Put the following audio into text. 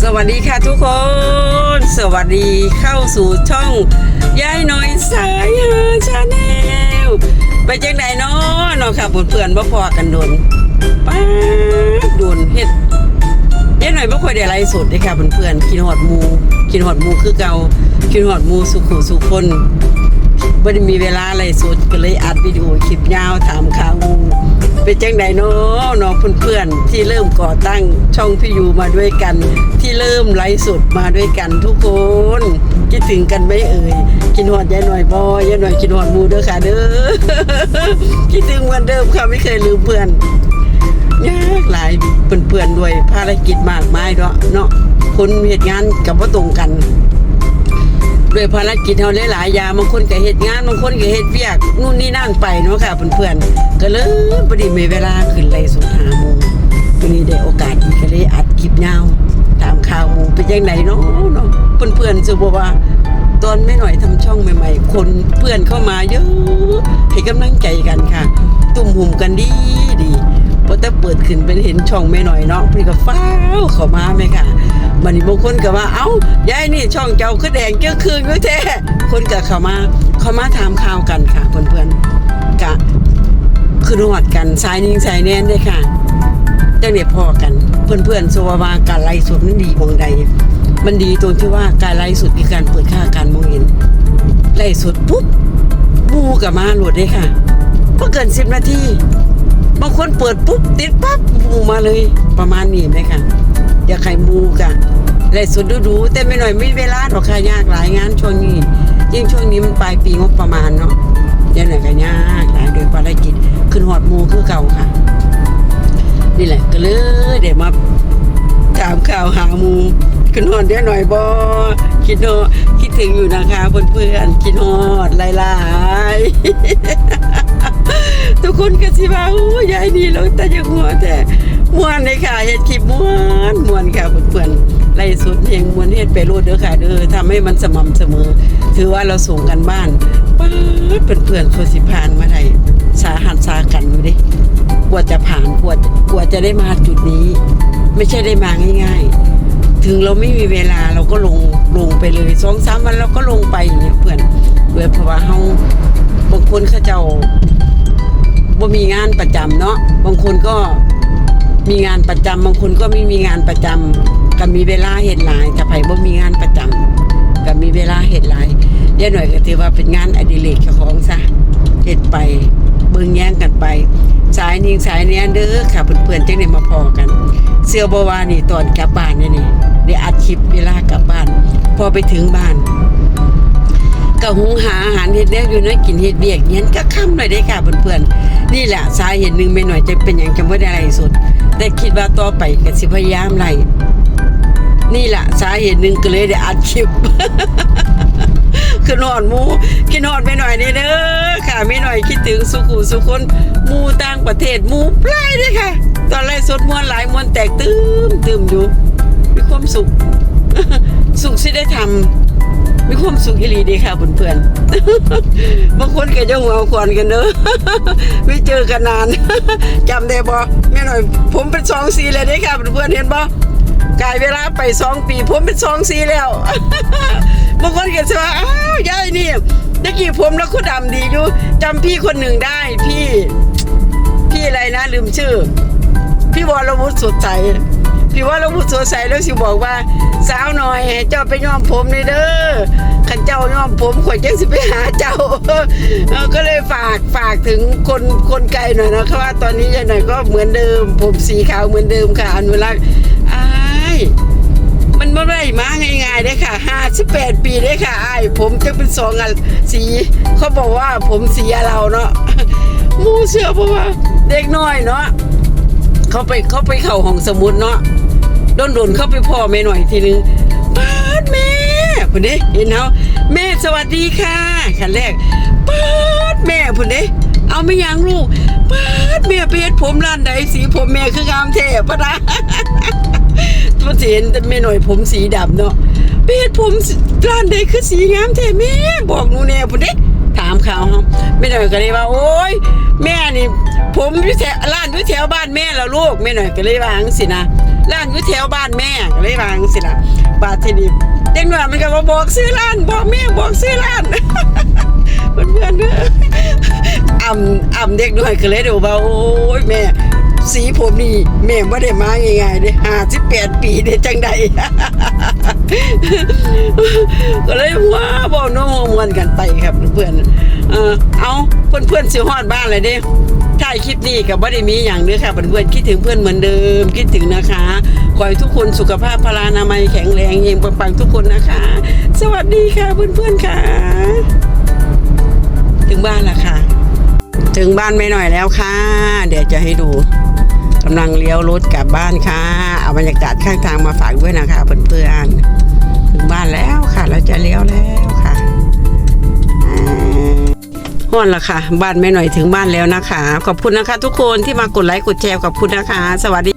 สวัสดีค่ะทุกคน สวัสดีเข้าสู่ช่องยายน่อยสายฮาชาแนลไปจังใดเนาะเนาะค่ะเพื่อนๆบ่พอกันโดนป้าดโดนเฮ็ดยายหน่อยบ่ค่อยได้ไลฟ์สดเด้ค่ะเพื่อนๆกินฮอดมูกินฮอดมูคือเก่ากินฮอดมูสุขุสุคนบ่ได้มีเวลาไลฟ์สดก็เลยอัดวิดีโอคลิปยาวถามข่าวงู เป็นจังใดเนาะเนาะเพื่อนๆที่เริ่มก่อตั้งช่องพี่ยูมาด้วยกัน ที่เริ่มไลฟ์สดมาด้วยกันทุกคนคิดถึงกันไหมเอ่ยกินหอดยายหน่อยบอยายหน่อยกินหอดมูเด้อค่ะเด้อคิดถึงวันเดิมค่ะไม่เคยลืมเพื่อนยากหลายเพื่อนๆด้วยภารกิจมากมายเนาะเนาะคนเหตุงานกับว่าตรงกัน ด้วยภารกิจเฮาหลายๆอย่างบางคนก็เฮ็ดงานบางคนก็เฮ็ดเวียกนู่นนี่นั่นไปเนาะค่ะเพื่อนๆก็เลยบ่ได้มีเวลาขึ้นไลฟ์สดหาหมู่วันนี้ได้โอกาสอีกก็เลยอัดคลิปยาวตามข่าวหมู่เป็นจังไดเนาะเนาะเพื่อนๆสิบ่ว่าตอนไม่หน่อยทำช่องใหม่ ๆ คนเพื่อนเข้ามาเยอะให้กำลังใจกันค่ะ ตุ่มหุ่มกันดีดีพอแต่เปิดขึ้นเป็นเห็นช่องไม่หน่อยเนาะพี่ก็ฟ้าวเข้ามาไหมค่ะันนี้บางคนก็ว่า เอ้ายายนี่ช่องเจ้าคือแดงเจ้าคืนอยู่แท้คนก็เข้ามาเข้ามาถามข่าวกันค่ะเพื่อนๆกะคือรอดกันสายนิ่งสายแน่นด้วยค่ะจังเด็พอกันเพื่อนๆสวาวาการไล่สุดนั้นดีมองใด มันดีตรงที่ว่าการไล่สุดคือการเปิดค่าการมองเห็นไล่สุดปุ๊บมูกับมาหลุดได้ค่ะพอเกินสิบนาทีบางคนเปิดปุ๊บติดปั๊บมูมาเลยประมาณนี้ไหมค่ะ อย่าใครมูกะไล่สุดดูๆแต่ไม่หน่อยไม่เวลาหรอกค่ะยากหลายงานช่วงนี้ ยิ่งช่วงนี้มันปลายปีงบประมาณเนาะยังไงก็ยากหลายโดยภารกิจขึ้นหอดมูคือเก่าค่ะ นี่แหละก็เลยเดี๋ยวมาถามข่าวหามูขึ้นฮอดได้หน่อยบอคิดฮอดคิดถึงอยู่นะคะเพื่อนๆคิดฮอดหลายๆทุกคนก็สิว่าโอ้ยยายนี่เราแต่ยังหัวแต่ มวนเลยค่ะเฮ็ดคลิปมวนมวนค่ะเพื่อนๆไล่สุดเพลงมวนเฮ็ดไปโลดเด้อค่ะเด้อทำให้มันสม่ำเสมอ ถือว่าเราส่งกันบ้านป๊าดเพื่อนๆส่วนสิผ่านมาได้สาหัสสากันอยู่ดิกว่าจะผ่านกว่ากว่าจะได้มาจุดนี้ ไม่ใช่ได้มาง่ายๆ ถึงเราไม่มีเวลาเราก็ลงลงไปเลยสองสามวันเราก็ลงไปอย่างเงี้ยเพื่อนเพื่อเพราะว่าเฮาบางคนเขาเจ้าบ่มีงานประจำเนาะบางคนก็ มีงานประจำบางคนก็ไม่มีงานประจำก็มีเวลาเฮ็ดหลายแต่ไผบ่มีงานประจำก็มีเวลาเฮ็ดหลายเดี๋ยวหน่อยก็ถือว่าเป็นงานอดิเรกของซะเฮ็ดไปเบิ่งแย่งกันไป สายนิ่งสายเนี้ยเด้อค่ะเพื่อนๆจังได้มาพอกัน เสื้อบวานี่ตอนกลับบ้านเนี่ยนี่ได้อัดคลิปเวลากลับบ้าน พอไปถึงบ้าน ก็หุงหาอาหารเฮ็ดแล้วอยู่น้อยกินเฮ็ดเบียกเงี้ยก็ค่ำเลยได้ค่ะเพื่อนๆนี่แหละสาเหตุหนึ่งไม่หน่อยจะเป็นอย่างจะไม่ได้อะไรสุด แต่คิดว่าต่อไปก็สิพยายามไล่นี่แหละสาเหตุหนึ่งก็เลยได้อัดคลิปคือนอนหมูกินนอนไปหน่อยนี่เด้อค่ะไม่หน่อยคิดถึงสุขุสุคนหมูต่างประเทศหมูปลายเด้อค่ะ ตอนแรกสดมวนหลายมวนแตกตื้มตื้มอยู่มีความสุข สุขที่ได้ทำ มีความสุขอีหลีดีค่ะเพื่อนๆ บางคนก็จะหัวควนกันเด้อไม่เจอกันนาน จำได้บ่แม่หน่อย ผมเป็นสองสีเลยเด้ค่ะเพื่อนๆเห็นบ่กลายเวลาไปสองปี ผมเป็นสองสีแล้ว บางคนก็จะว่าอ้าวยายนี่ตะกี้ผมแล้วก็ดำดีอยู่จำพี่คนหนึ่งได้พี่ พี่อะไรนะลืมชื่อ พี่วรวุฒิสดใพี่วรวุฒิสดใสแล้วสิบอกว่า สาวหน่อยให้เจ้าไปย้อมผมเลยเด้อขันเจ้าย้อมผมข่อยจังสิไปหาเจ้าก็เลยฝากฝากถึงคนคนไกลหน่อยนะคะว่าตอนนี้ยายหน่อยก็เหมือนเดิม ผมสีขาวเหมือนเดิมค่ะอนุรักษ์อ้ายมันไม่ได้มาง่ายๆได้ค่ะห้าสิบแปดปีได้ค่ะไอ้ผมจะเป็นสองอันสีเขาบอกว่าผมสีเราเนาะมูเชื่อเพราะว่าเด็กน้อยเนาะเขาไปเขาไปเข้าห้องสมุดเนาะ โดนโดนเข้าไปพ่อแม่หน่อยทีนึงป้าดแม่พุ่นเด้เห็นเนาแม่สวัสดีค่ะขั้นแรกป้าดแม่พุ่นเด้เอาไม่ยังลูกป้าดแม่ไปเฮ็ดผมร้านใดสีผมแม่คืองามแท้ปะนะตัวเห็นแต่แม่หน่อยผมสีดำเนาะไปเฮ็ดผมร้านใดคือสีงามแท้แม่บอกหนูแน่พุ่นเด้ถามข่าวเฮาแม่หน่อยก็เลยว่า โอ๊ยแม่นี่ ผมอยู่แถวร้านอยู่แถวบ้านแม่แล้วลูกแม่หน่อยก็เลยว่าจังสินะร้านอยู่แถวบ้านแม่ก็เลยวางสิล่ะบาทีนี้เด็กน้อยมันก็มาบอกซื้อร้านบอกแม่บอกซื้อร้านเพื่อนๆเด้ออ่ำอ่ำเด็กน้อยก็เลยดูว่าโอ้ยแม่ สีผมนี่แม่ไม่ได้มาง่ายๆเด้ห้าสิบแปดปีเด้จังใดก็เลยว่า มวนกันไปครับเพื่อนเออเอาเพื่อนเพื่อนๆสิฮอดบ้านเลยเด้ถ่ายคลิปนี้กับว่ได้มีอย่างเด้อค่ะเพื่อนๆคิดถึงเพื่อนเหมือนเดิม คิดถึงนะคะขอให้ทุกคนสุขภาพพลานามัยแข็งแรงเฮงปังๆทุกคนนะคะ สวัสดีค่ะเพื่อนๆค่ะ ถึงบ้านแล้วค่ะ ถึงบ้านไม่หน่อยแล้วค่ะ เดี๋ยวจะให้ดูกำลังเลี้ยวรถกลับบ้านค่ะ เอาบรรยากาศข้างทางมาฝากด้วยนะคะเพื่อนๆถึงบ้านแล้วค่ะเราจะเลี้ยวแล้ว ห่อนละค่ะ บ้านแม่หน่อยถึงบ้านแล้วนะคะ ขอบคุณนะคะ ทุกคนที่มากดไลค์กดแชร์ขอบคุณนะคะ สวัสดี